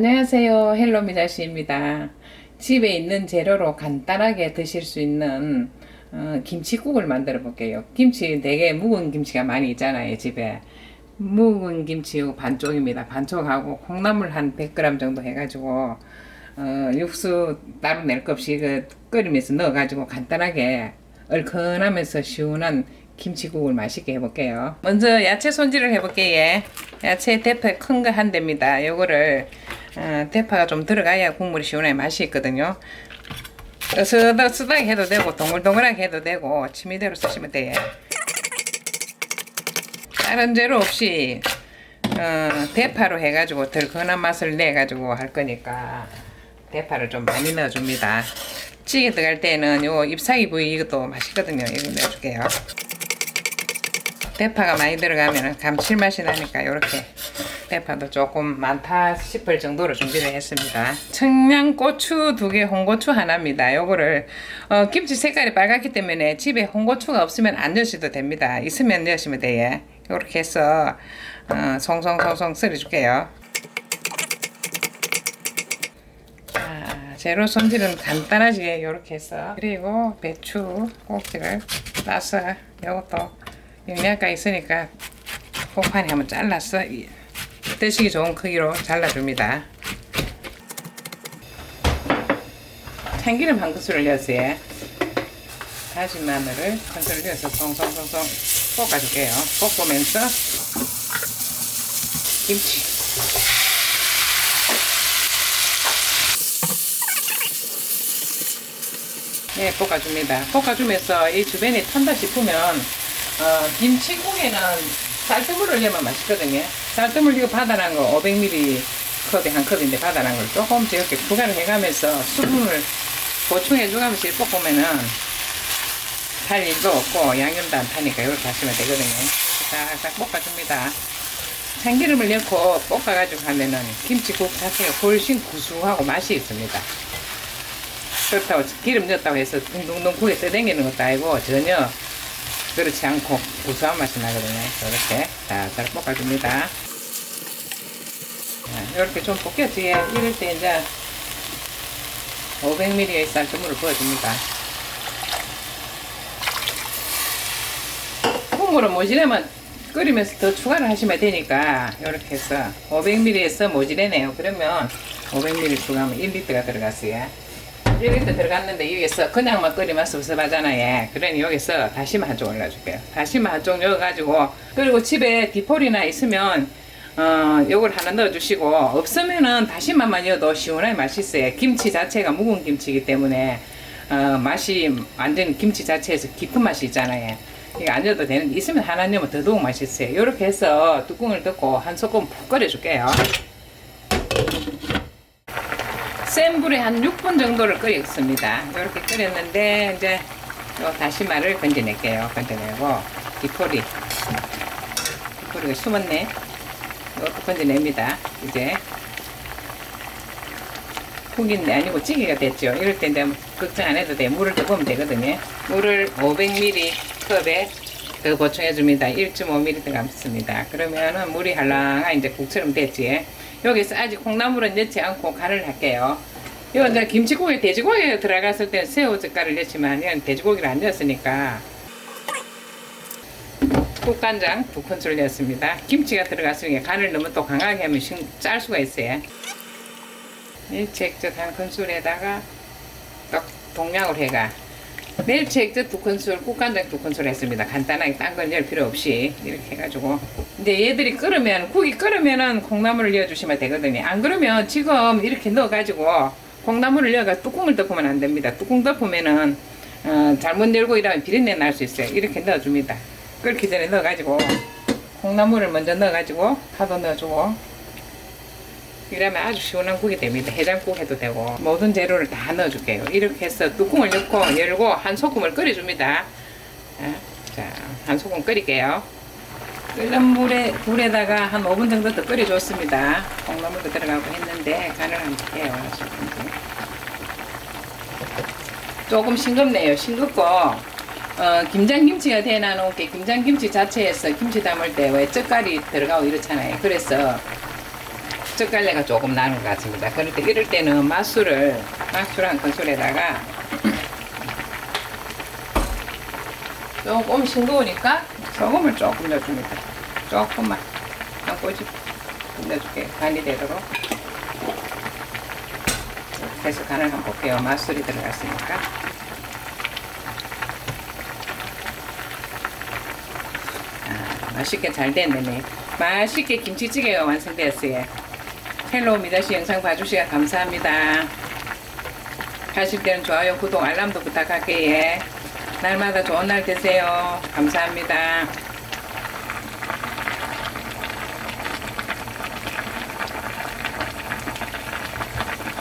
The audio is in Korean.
안녕하세요. 헬로 미자씨입니다. 집에 있는 재료로 간단하게 드실 수 있는 어, 김치국을 만들어 볼게요. 김치 되게 묵은 김치가 많이 있잖아요, 집에. 묵은 김치 요 반쪽입니다. 반쪽하고 콩나물 한 100g 정도 해가지고 어, 육수 따로 낼 것 없이 그 끓이면서 넣어가지고 간단하게 얼큰하면서 시원한 김치국을 맛있게 해볼게요. 먼저 야채 손질을 해볼게요. 야채 대파 큰 거 한 대입니다. 요거를 어, 대파가 좀 들어가야 국물이 시원하게 맛이 있거든요. 으스덕으스덕 해도 되고 동글동글하게 해도 되고 취미대로 쓰시면 돼요. 다른 재료 없이 어, 대파로 해가지고 덜큰한 맛을 내가지고 할 거니까 대파를 좀 많이 넣어줍니다. 찌개 들어갈 때는 요 잎사귀 부위 이것도 맛있거든요. 이거 넣어줄게요. 대파가 많이 들어가면 감칠맛이 나니까 이렇게 대파도 조금 많다 싶을 정도로 준비를 했습니다. 청양고추 두 개, 홍고추 하나입니다. 요거를 어, 김치 색깔이 빨갛기 때문에 집에 홍고추가 없으면 안 넣으셔도 됩니다. 있으면 넣으시면 돼요. 이렇게 해서 어, 송송송송 썰어줄게요. 자, 재료 손질은 간단하게 이렇게 해서 그리고 배추 꼭지를 따서 이것도 영양가 있으니까 폭판에 한번 잘라서 이- 드시기 좋은 크기로 잘라줍니다. 참기름 한 큰술을 넣었어요. 다진 마늘을 큰술을 넣어서 송송송송 볶아줄게요. 볶으면서 김치 네, 볶아줍니다. 볶아주면서 이 주변에 탄다 싶으면 어, 김치국에는 쌀뜨물을 넣으면 맛있거든요. 쌀뜨물 이거 바다난 거 500ml 컵에 한 컵인데 바다난 걸 조금 이렇게 추가를 해가면서 수분을 보충해 주가면서 볶으면은 탈 일도 없고 양념도 안 타니까 이렇게 하시면 되거든요. 살짝 볶아줍니다. 참기름을 넣고 볶아가지고 하면은 김치국 자체가 훨씬 구수하고 맛이 있습니다. 그렇다고 기름 넣었다고 해서 둥둥둥 국에 떠댕기는 것도 아니고 전혀 그렇지 않고 구수한 맛이 나거든요. 이렇게 살살 볶아줍니다. 자, 이렇게 좀 볶였지. 이럴 때 이제 500ml의 쌀뜨물을 부어줍니다. 국물은 모지래면 끓이면서 더 추가를 하시면 되니까 이렇게 해서 500ml에서 모지래네요. 그러면 500ml 추가하면 1리터가 들어갔어요. 1리터 들어갔는데 여기서 그냥만 끓이면 섭섭하잖아요. 그러니 여기서 다시마 한 쪽 올려줄게요. 다시마 한 쪽 넣어가지고 그리고 집에 디폴이나 있으면 어 요걸 하나 넣어주시고 없으면은 다시마만 넣어도 시원하게 맛있어요. 김치 자체가 묵은 김치이기 때문에 어 맛이 완전 김치 자체에서 깊은 맛이 있잖아요. 이거 안 넣어도 되는 게 있으면 하나 넣으면 더더욱 맛있어요. 이렇게 해서 뚜껑을 덮고 한 소끔 푹 끓여줄게요. 센 불에 한 6분 정도를 끓였습니다. 이렇게 끓였는데 이제 요 다시마를 건져낼게요. 건져내고 디포리 디포리가 숨었네. 이것도 건져냅니다. 이제 국인데 아니고 찌개가 됐죠. 이럴 때 이제 걱정 안 해도 돼. 물을 더 부으면 되거든요. 물을 500ml 컵에 더 보충해 줍니다. 1.5ml 감습니다. 그러면은 물이 할랑한 이제 국처럼 됐지. 여기서 아직 콩나물은 넣지 않고 간을 할게요. 이거 이제 김치국에 돼지고기 들어갔을 때 새우 젓갈을 넣지만 이건 돼지고기를 안 넣었으니까 국간장 두 큰술 넣었습니다. 김치가 들어갔으니까 간을 너무 또 강하게 하면 싱- 짤 수가 있어요. 멸치액젓 한 큰술에다가 또 동량을 해가 멸치액젓 두 큰술, 국간장 두 큰술 했습니다. 간단하게 딴건 넣을 필요 없이 이렇게 해가지고 이제 얘들이 끓으면 국이 끓으면은 콩나물을 넣어주시면 되거든요. 안 그러면 지금 이렇게 넣어가지고 콩나물을 넣어가 뚜껑을 덮으면 안 됩니다. 뚜껑 덮으면은 어, 잘못 열고 이러면 비린내 날 수 있어요. 이렇게 넣어줍니다. 끓기 전에 넣어가지고 콩나물을 먼저 넣어가지고 파도 넣어주고 이러면 아주 시원한 국이 됩니다. 해장국 해도 되고 모든 재료를 다 넣어줄게요. 이렇게 해서 뚜껑을 넣고 열고 한 소금을 끓여줍니다. 아, 자, 한 소금 끓일게요. 끓는 물에 불에다가 한 5분 정도 더 끓여줬습니다. 콩나물도 들어가고 했는데 간을 한번 볼게요. 조금 싱겁네요. 싱겁고 어, 김장김치가 되나놓은 게 김장김치 자체에서 김치 담을 때 왜 젓갈이 들어가고 이렇잖아요. 그래서 젓갈래가 조금 나는 것 같습니다. 그럴 때 이럴 때는 맛술을 맛술 한 큰술에다가 조금 싱거우니까 소금을 조금 넣어줍니다. 조금만 한 꼬집 넣어줄게요. 간이 되도록 이렇게 해서 간을 한번 볼게요. 맛술이 들어갔으니까 아, 맛있게 잘 됐네. 맛있게 김치찌개가 완성되었어요. 헬로 미다시 영상 봐주시면 감사합니다. 하실 때는 좋아요, 구독, 알람도 부탁할게요. 날마다 좋은 날 되세요. 감사합니다.